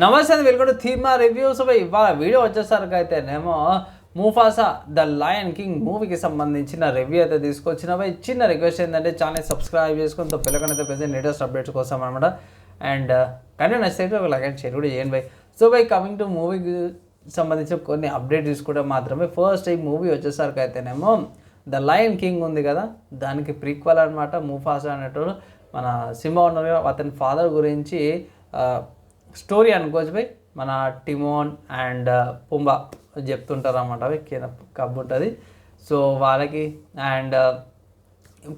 నమస్తే అండి welcome to థీమా రివ్యూస్ ఇవాళ వీడియో వచ్చేసరికి అయితేనేమో మూఫాసా ద లయన్ కింగ్ మూవీకి సంబంధించిన రివ్యూ అయితే తీసుకొచ్చిన బై చిన్న రిక్వెస్ట్ ఏంటంటే ఛానల్ సబ్స్క్రైబ్ చేసుకుని తో పిల్లకనైతే ప్రజెంట్ లేటెస్ట్ అప్డేట్స్ కోసం అనమాట. అండ్ కానీ నచ్చితే ఒక లైక్ అండ్ షేర్ కూడా చేయండి bye so bye coming to మూవీకి సంబంధించిన కొన్ని అప్డేట్ తీసుకుంటే మాత్రమే. ఫస్ట్ ఈ మూవీ వచ్చేసరికి అయితేనేమో ద లయన్ కింగ్ ఉంది కదా దానికి ప్రీక్వల్ అనమాట. మూఫాసా అనేటోడు మన సింహ ఉన్నారు అతని ఫాదర్ గురించి uh, స్టోరీ అనుకోవచ్చు పోయి మన టిమోన్ అండ్ పుంబా చెప్తుంటారు అన్నమాట అవి కింద కబ్ ఉంటుంది. సో వాళ్ళకి అండ్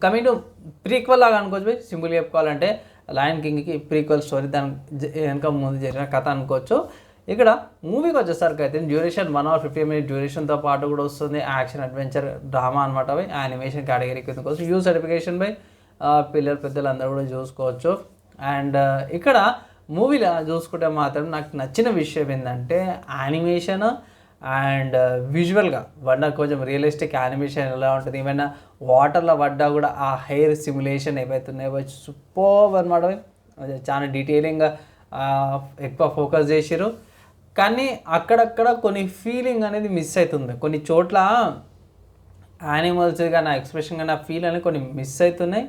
కమింగ్ టు ప్రీక్వల్ లాగా అనుకోవచ్చు పోయి సింపుల్ చెప్పుకోవాలంటే లయన్ కింగ్కి ప్రీక్వల్ స్టోరీ దాని జ- వెనక ముందు జరిగిన కథ అనుకోవచ్చు. ఇక్కడ మూవీకి వచ్చేసరికి అయితే duration one hour fifty minute డ్యూరేషన్తో పాటు కూడా వస్తుంది. యాక్షన్ అడ్వెంచర్ డ్రామా అనమాట అవి. యానిమేషన్ కేటగిరీ కింద కోసం యూ సర్టిఫికేషన్ బై పిల్లలు పెద్దలు అందరూ కూడా చూసుకోవచ్చు. అండ్ ఇక్కడ మూవీలో చూసుకుంటే మాత్రం నాకు నచ్చిన విషయం ఏంటంటే యానిమేషన్ అండ్ uh, విజువల్గా పడ్డా కొంచెం రియలిస్టిక్ యానిమేషన్ ఎలా ఉంటుంది? ఏమైనా వాటర్లో పడ్డా కూడా ఆ హెయిర్ సిమ్యులేషన్ ఏవైతే ఉన్నాయో సూపర్ అనమాట చాలా డీటెయిలింగ్గా uh, ఎక్కువ ఫోకస్ చేసిరు కానీ అక్కడక్కడ కొన్ని ఫీలింగ్ అనేది మిస్ అవుతుంది కొన్ని చోట్ల యానిమల్స్ కానీ ఎక్స్ప్రెషన్ కానీ ఆ ఫీల్ అనేది కొన్ని మిస్ అవుతున్నాయి.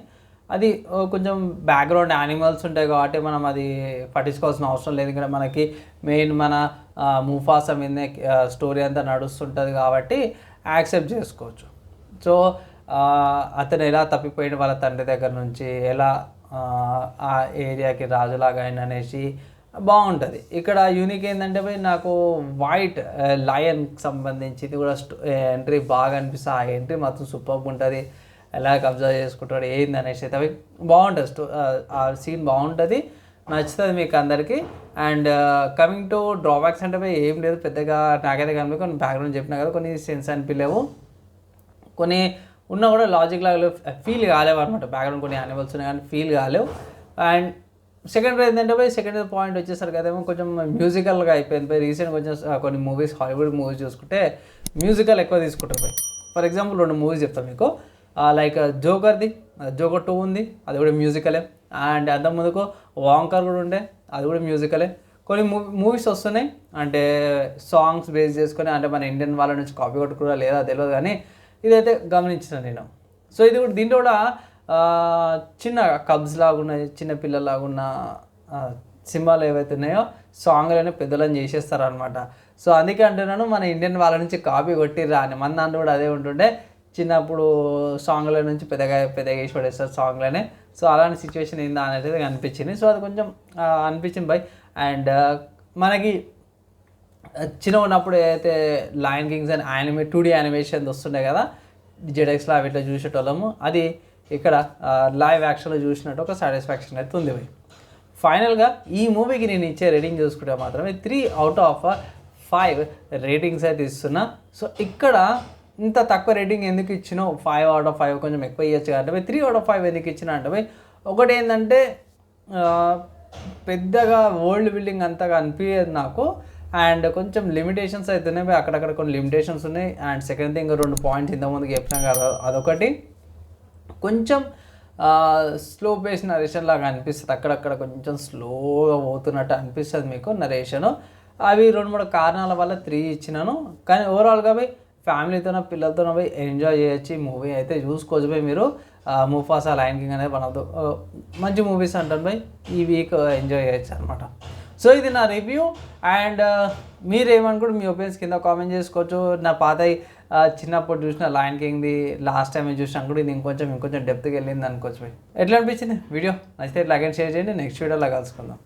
అది కొంచెం బ్యాక్గ్రౌండ్ యానిమల్స్ ఉంటాయి కాబట్టి మనం అది పట్టించుకోవాల్సిన అవసరం లేదు. ఇక్కడ మనకి మెయిన్ మన ముఫాసా మీదనే స్టోరీ అంతా నడుస్తుంటుంది కాబట్టి యాక్సెప్ట్ చేసుకోవచ్చు. సో అతను ఎలా తప్పిపోయిన వాళ్ళ తండ్రి దగ్గర నుంచి ఎలా ఆ, ఏరియాకి రాజులాగా ఆయన అనేసి బాగుంటుంది. ఇక్కడ యూనిక్ ఏంటంటే పోయి నాకు వైట్ లయన్ సంబంధించి ఇది కూడా ఎంట్రీ బాగా అనిపిస్తుంది. ఆ ఎంట్రీ మాత్రం సూపర్గా ఉంటుంది. ఎలా అబ్జర్వ్ చేసుకుంటాడు ఏంది అనేసి అయితే అవి బాగుంటుంది స్టో ఆ సీన్ బాగుంటుంది నచ్చుతుంది మీకు అందరికీ. అండ్ కమింగ్ టు డ్రాబ్యాక్స్ అంటే ఏం లేదు పెద్దగా నాకైతే కనిపి కొన్ని బ్యాక్గ్రౌండ్ చెప్పినా కదా కొన్ని సెన్స్ అనిపించలేవు కొన్ని ఉన్నా కూడా లాజిక్ లాగా ఫీల్ కాలేవు అనమాట బ్యాక్గ్రౌండ్ కొన్ని యానిమల్స్ ఉన్నాయి కానీ ఫీల్ కాలేవు. అండ్ సెకండ్ ఏంటంటే పోయి సెకండ్ పాయింట్ వచ్చేసరికి అదేమో కొంచెం మ్యూజికల్గా అయిపోయింది. పోయి రీసెంట్ కొంచెం కొన్ని మూవీస్ హాలీవుడ్ మూవీస్ చూసుకుంటే మ్యూజికల్ ఎక్కువ తీసుకుంటారు పోయి ఫర్ ఎగ్జాంపుల్ రెండు మూవీస్ చెప్తాను మీకు. లైక్ uh, జోకర్ది జోకర్ టూ ఉంది అది కూడా మ్యూజికలే అండ్ అంత ముందుకు వాంకర్ కూడా ఉండే అది కూడా మ్యూజికలే కొన్ని మూవీస్ వస్తున్నాయి అంటే సాంగ్స్ బేస్ చేసుకొని అంటే మన ఇండియన్ వాళ్ళ నుంచి కాపీ కొట్టుకురా లేదా తెలియదు కానీ ఇదైతే గమనించిన నేను. సో ఇది కూడా దీంట్లో కూడా చిన్న కబ్స్ లాగున్న చిన్న పిల్లలాగున్న సినిమాలు ఏవైతే ఉన్నాయో సాంగ్లోనే పెద్దలను చేసేస్తారు అనమాట సో అందుకే అంటున్నాను మన ఇండియన్ వాళ్ళ నుంచి కాపీ కొట్టిర్రా అని. మన దాంట్లో కూడా అదే ఉంటుండే చిన్నప్పుడు సాంగ్ల నుంచి పెద్దగా పెద్దగా వేసి పడేస్తారు సాంగ్లోనే. సో అలాంటి సిచ్యువేషన్ ఏందా అనేది అనిపించింది. సో అది కొంచెం అనిపించింది బై. అండ్ మనకి చిన్న ఉన్నప్పుడు ఏదైతే Lion Kings and anime two D animation వస్తుండే కదా. జెడెక్స్లో అవి ఇట్లా చూసేటోళ్ళము. అది ఇక్కడ లైవ్ యాక్షన్లో చూసినట్టు ఒక సాటిస్ఫాక్షన్ అయితే ఉంది బై. ఫైనల్గా ఈ మూవీకి నేను ఇచ్చే రేటింగ్ చూసుకుంటే మాత్రమే three out of five ratings అయితే ఇస్తున్నా. సో ఇక్కడ ఇంత తక్కువ రేటింగ్ ఎందుకు ఇచ్చినావు ఫైవ్ అవుట్ ఆఫ్ ఫైవ్ కొంచెం ఎక్కువ ఇవ్వచ్చు కాబట్టి త్రీ అవుట్ ఆఫ్ ఫైవ్ ఎందుకు ఇచ్చిన అంటే ఒకటి ఏంటంటే పెద్దగా వరల్డ్ బిల్డింగ్ అంతగా అనిపించదు నాకు. అండ్ కొంచెం లిమిటేషన్స్ అయితేనే అక్కడక్కడ కొన్ని లిమిటేషన్స్ ఉన్నాయి. అండ్ సెకండ్ థింగ్ రెండు పాయింట్స్ ఇంతకుముందుకు చెప్పినాం కదా అదొకటి. కొంచెం స్లో పేస్ నరేషన్ లాగా అనిపిస్తుంది. అక్కడక్కడ కొంచెం స్లోగా పోతున్నట్టు అనిపిస్తుంది మీకు నరేషను అవి రెండు మూడు కారణాల వల్ల త్రీ ఇచ్చినాను. కానీ ఓవరాల్గా పోయి ఫ్యామిలీతోన పిల్లలతోనో పోయి ఎంజాయ్ చేయొచ్చు. ఈ మూవీ అయితే చూసుకోవచ్చు పోయి మీరు. ముఫాసా లైన్ కింగ్ అనేది వన్ ఆఫ్ ద మంచి మూవీస్ అంటాను పోయి ఈ వీక్ ఎంజాయ్ చేయొచ్చు అనమాట సో ఇది నా రివ్యూ. అండ్ మీరేమనుకుంటే మీ ఒపీనియన్స్ కింద కామెంట్ చేసుకోవచ్చు. నా పాత చిన్నప్పుడు చూసిన లయన్ కింగ్ది లాస్ట్ టైం చూసినా కూడా ఇది ఇంకొంచెం ఇంకొంచెం డెప్త్కి వెళ్ళింది అనుకోవచ్చు పోయి ఎట్లా అనిపించింది? వీడియో నచ్చితే లైక్ అండ్ షేర్ చేయండి. నెక్స్ట్ వీడియోలో కలుసుకుందాం.